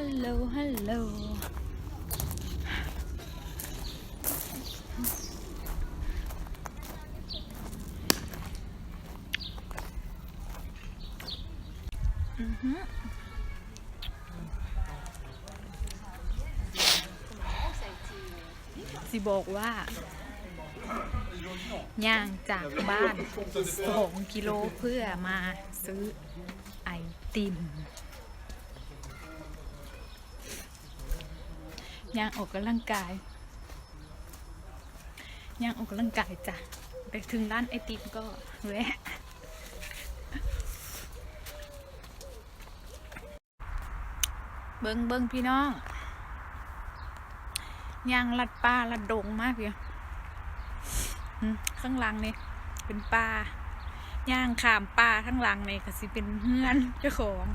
ฮัลโหล ฮัลโหล อือหือสิบอกว่าย่างจากบ้านสองกิโลเพื่อมาซื้อไอติม ย่างออกกำลังกายย่างออกกำลังกายจ้ะไปถึงร้านไอติมก็แวะเบิ้งเบิ้งพี่น้องย่างลัดป่าลัดดงมากเลยข้างหลังนี่เป็นป่าย่างขามป่าข้างหลังนี่ก็สิเป็นเฮือนเจ้าของ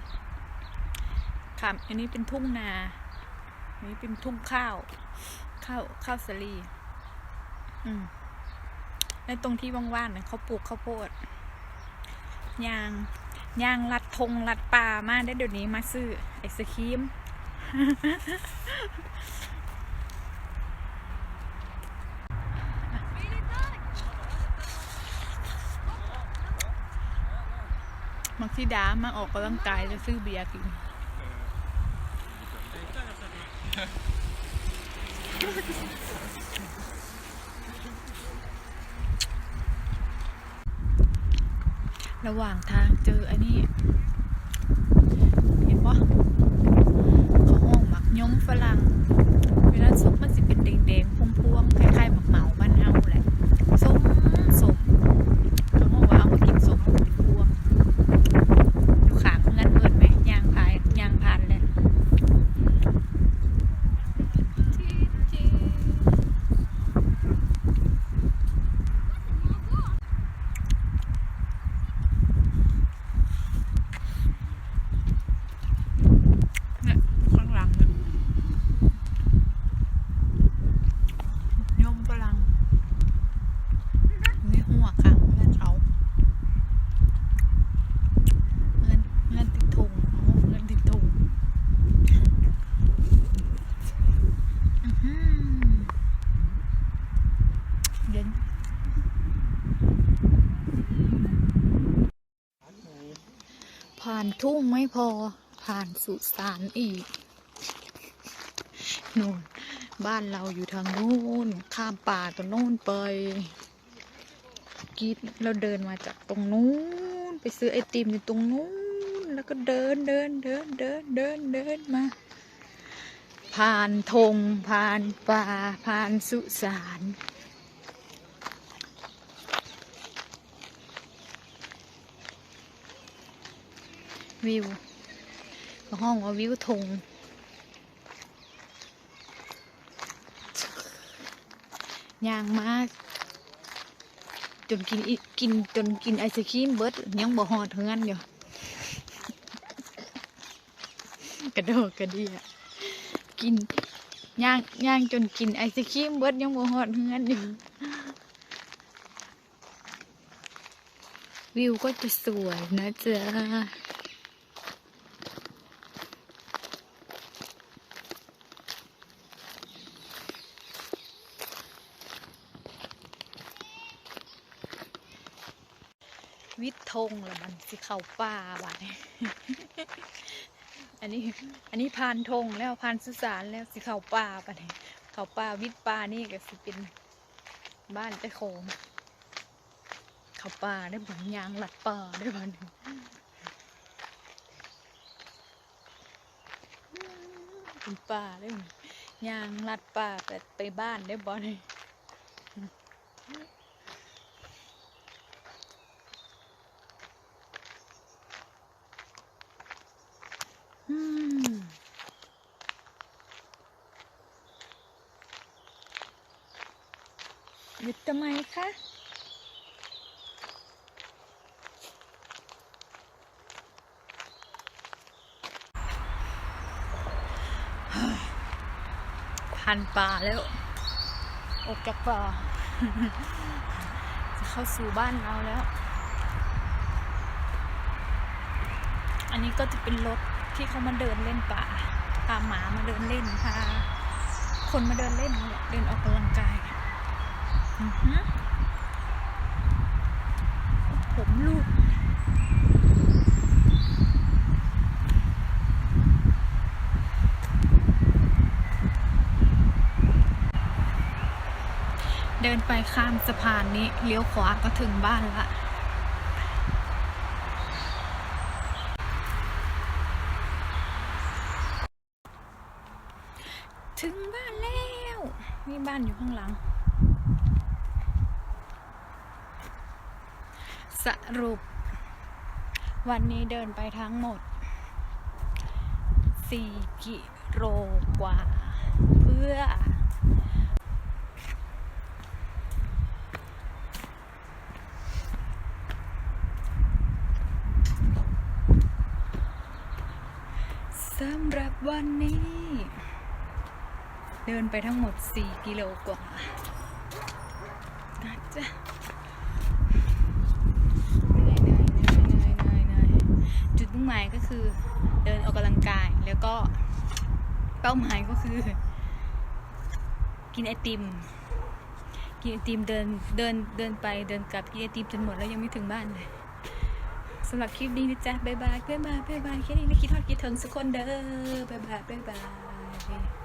ขามอันนี้เป็นทุ่งนา นี้เป็นทุ่งข้าว ข้าวข้าวสาลี อืมและตรงที่ว่างๆเนี่ยเขาปลูกข้าวโพดยางยางลัดทงลัดป่ามาได้เดี๋ยวนี้มาซื้อไอศครีมมักที่ดามาออกกำลังกายจะซื้อเบียร์กิน ระหว่างทางเจออันนี้ เห็นปะเขาห้องหมักย้มฝรั่ง เวลาซุปมันสิเป็นแดงๆพวงๆคล้ายๆหมักเหมาบ้านเฮาแหละส้มส้มเขาห้องว่าเอามากินส้มมันเป็นพวงอยู่ขางเงินเอินไหมยางพายยางพานเลยเนี่ยข้างหลังเนี่ยยมฝรั่งนี่หัวค่ะเงินเขาเงินเงินติดถุงเอาเงินติดถุงอื้อหือเย็น ผ่านทุ่งไม่พอ ผ่านสุสานอีกนู่นบ้านเราอยู่ทางนู้น ข้ามป่าตรงนู้นไปกีดเราเดินมาจากตรงนู้น ไปซื้อไอติมอยู่ตรงนู้น แล้วก็เดินเดินเดินเดินเดินเดินมา ผ่านธงผ่านป่าผ่านสุสาน วิวห้องว่าวิวธงยางมาก จนกินกินจนกินไอศครีมเบิร์ดยังบ่หอดเฮือนอยู่กระโดดกระเดียกินย่างย่างจนกินไอศครีมเบิร์ดยังบ่หอดเฮือนอยู่วิวก็จะสวยนะจ๊ะ วิทย์ธงแล้วมันสิเข้าป่าว่ะอันนี้ อันนี้พานธงแล้วพานสุสานแล้วสิเข้าป่าปะเนี่ยเข้าป่าวิทย์ป่านี่ก็สิเป็นบ้านเจ้าของเข้าป่าได้บ่ยางหลัดป่าได้บ่เนี่ยเป็นป่าได้บ่ยางลัดป่าแต่ไปบ้านได้บ่เนี่ย หยุดทำไมคะพันป่าแล้ว ออกจากป่า จะเข้าสู่บ้านเราแล้ว อันนี้ก็จะเป็นรถ ที่เขามาเดินเล่นป่าพาหมามาเดินเล่นพาคนมาเดินเล่นเนี่ยเดินออกกำลังกายผมลูกเดินไปข้ามสะพานนี้เลี้ยวขวาก็ถึงบ้านละ ถึงบ้านแล้ว นี่บ้านอยู่ข้างหลัง สรุป วันนี้เดินไปทั้งหมด 4 กิโลกว่า เพื่อ สำหรับวันนี้ เดินไปทั้งหมด 4 กิโลกว่านะจ๊ะเหนื่อยเหนื่อยเหนื่อยเหนื่อยเหนื่อยเหนื่อยจุดมุ่งหมายก็คือเดินออกกำลังกายแล้วก็เป้าหมายก็คือ กินไอติม กินไอติมเดินเดินเดินไปเดินกลับกินไอติมจนหมดแล้วยังไม่ถึงบ้านเลยสำหรับคลิปนี้นะจ๊ะบ๊ายบายบ๊ายบายบ๊ายบายแค่นี้นะคิดทอดคิดถึงสักคนเด้อบ๊ายบายบ๊ายบาย